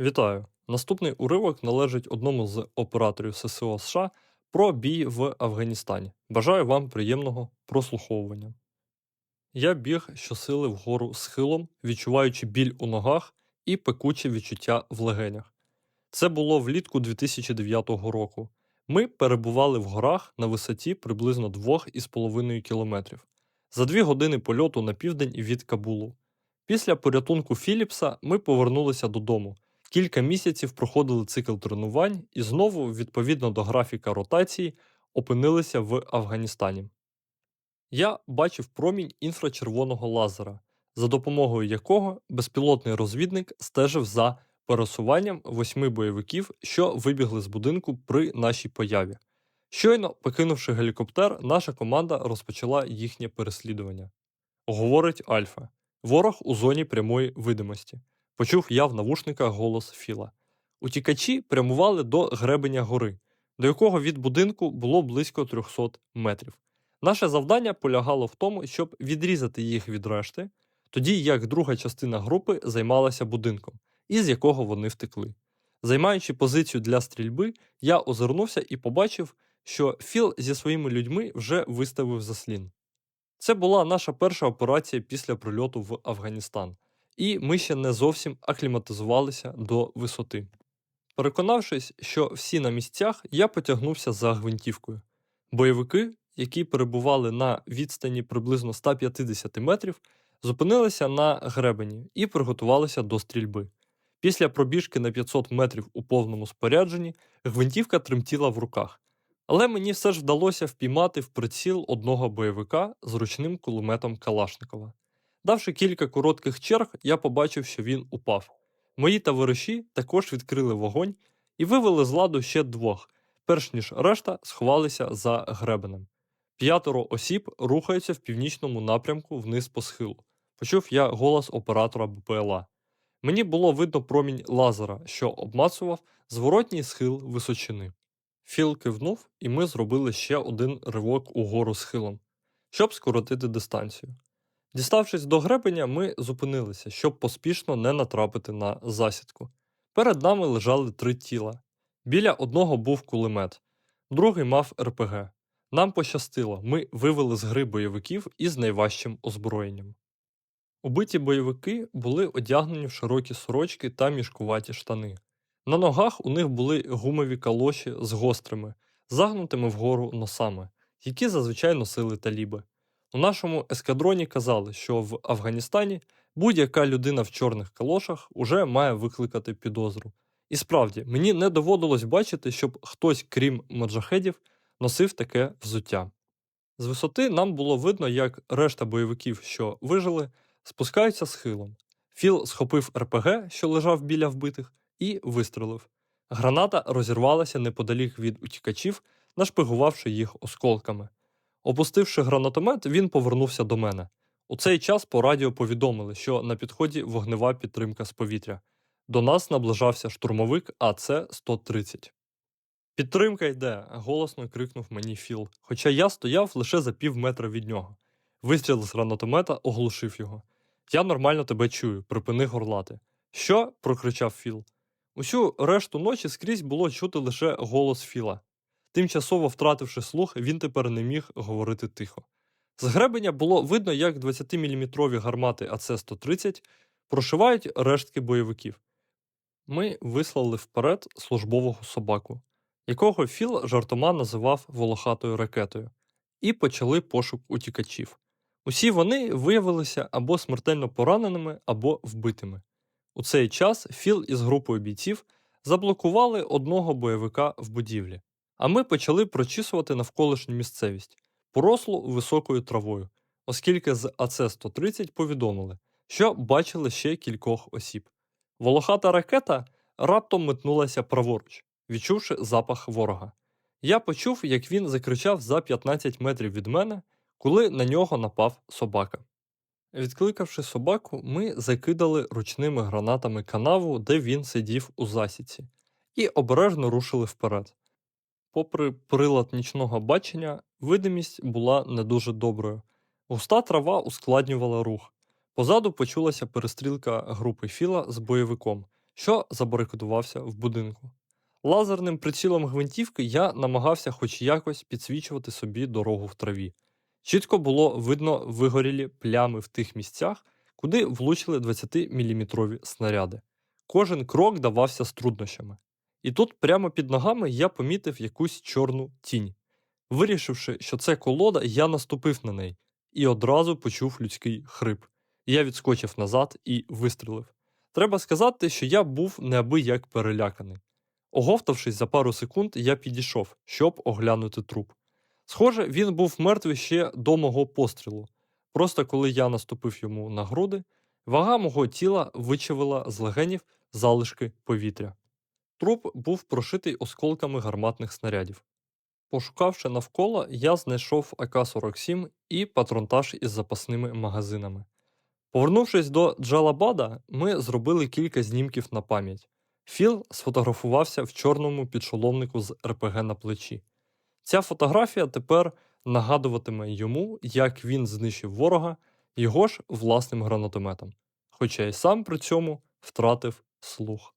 Вітаю! Наступний уривок належить одному з операторів ССО США про бій в Афганістані. Бажаю вам приємного прослуховування. Я біг щосили вгору схилом, відчуваючи біль у ногах і пекуче відчуття в легенях. Це було влітку 2009 року. Ми перебували в горах на висоті приблизно 2,5 кілометрів за дві години польоту на південь від Кабулу. Після порятунку Філіпса ми повернулися додому. Кілька місяців проходили цикл тренувань і знову, відповідно до графіка ротації, опинилися в Афганістані. Я бачив промінь інфрачервоного лазера, за допомогою якого безпілотний розвідник стежив за пересуванням восьми бойовиків, що вибігли з будинку при нашій появі. Щойно покинувши гелікоптер, наша команда розпочала їхнє переслідування. Говорить Альфа. Ворог у зоні прямої видимості. Почув я в навушниках голос Філа. Утікачі прямували до гребеня гори, до якого від будинку було близько 300 метрів. Наше завдання полягало в тому, щоб відрізати їх від решти, тоді як друга частина групи займалася будинком, із якого вони втекли. Займаючи позицію для стрільби, я озирнувся і побачив, що Філ зі своїми людьми вже виставив заслін. Це була наша перша операція після прильоту в Афганістан, і ми ще не зовсім акліматизувалися до висоти. Переконавшись, що всі на місцях, я потягнувся за гвинтівкою. Бойовики, які перебували на відстані приблизно 150 метрів, зупинилися на гребені і приготувалися до стрільби. Після пробіжки на 500 метрів у повному спорядженні гвинтівка тремтіла в руках, але мені все ж вдалося впіймати в приціл одного бойовика з ручним кулеметом Калашникова. Давши кілька коротких черг, я побачив, що він упав. Мої товариші також відкрили вогонь і вивели з ладу ще двох, перш ніж решта сховалися за гребенем. П'ятеро осіб рухаються в північному напрямку вниз по схилу. Почув я голос оператора БПЛА. Мені було видно промінь лазера, що обмацував зворотній схил височини. Філ кивнув, і ми зробили ще один ривок угору схилом, щоб скоротити дистанцію. Діставшись до гребеня, ми зупинилися, щоб поспішно не натрапити на засідку. Перед нами лежали три тіла. Біля одного був кулемет, другий мав РПГ. Нам пощастило, ми вивели з гри бойовиків із найважчим озброєнням. Убиті бойовики були одягнені в широкі сорочки та мішкуваті штани. На ногах у них були гумові калоші з гострими, загнутими вгору носами, які зазвичай носили таліби. У нашому ескадроні казали, що в Афганістані будь-яка людина в чорних калошах уже має викликати підозру. І справді, мені не доводилось бачити, щоб хтось, крім маджахедів, носив таке взуття. З висоти нам було видно, як решта бойовиків, що вижили, спускаються схилом. Філ схопив РПГ, що лежав біля вбитих, і вистрелив. Граната розірвалася неподалік від утікачів, нашпигувавши їх осколками. Опустивши гранатомет, він повернувся до мене. У цей час по радіо повідомили, що на підході вогнева підтримка з повітря. До нас наближався штурмовик АЦ-130. Підтримка йде, голосно крикнув мені Філ, хоча я стояв лише за пів метра від нього. Вистріл з гранатомета оглушив його. Я нормально тебе чую, припини горлати. Що? прокричав Філ. Усю решту ночі скрізь було чути лише голос Філа. Тимчасово втративши слух, він тепер не міг говорити тихо. З гребеня було видно, як 20-мм гармати АЦ-130 прошивають рештки бойовиків. Ми вислали вперед службового собаку, якого Філ жартома називав волохатою ракетою, і почали пошук утікачів. Усі вони виявилися або смертельно пораненими, або вбитими. У цей час Філ із групою бійців заблокували одного бойовика в будівлі, а ми почали прочісувати навколишню місцевість, порослу високою травою, оскільки з АЦ-130 повідомили, що бачили ще кількох осіб. Волохата ракета раптом метнулася праворуч, відчувши запах ворога. Я почув, як він закричав за 15 метрів від мене, коли на нього напав собака. Відкликавши собаку, ми закидали ручними гранатами канаву, де він сидів у засіці, і обережно рушили вперед. Попри прилад нічного бачення, видимість була не дуже доброю. Густа трава ускладнювала рух. Позаду почулася перестрілка групи Філа з бойовиком, що забарикадувався в будинку. Лазерним прицілом гвинтівки я намагався хоч якось підсвічувати собі дорогу в траві. Чітко було видно вигорілі плями в тих місцях, куди влучили 20-мм снаряди. Кожен крок давався з труднощами. І тут прямо під ногами я помітив якусь чорну тінь. Вирішивши, що це колода, я наступив на неї і одразу почув людський хрип. Я відскочив назад і вистрілив. Треба сказати, що я був неабияк переляканий. Оговтавшись за пару секунд, я підійшов, щоб оглянути труп. Схоже, він був мертвий ще до мого пострілу. Просто коли я наступив йому на груди, вага мого тіла вичавила з легенів залишки повітря. Труп був прошитий осколками гарматних снарядів. Пошукавши навколо, я знайшов АК-47 і патронтаж із запасними магазинами. Повернувшись до Джалабада, ми зробили кілька знімків на пам'ять. Філ сфотографувався в чорному підшоломнику з РПГ на плечі. Ця фотографія тепер нагадуватиме йому, як він знищив ворога його ж власним гранатометом, хоча й сам при цьому втратив слух.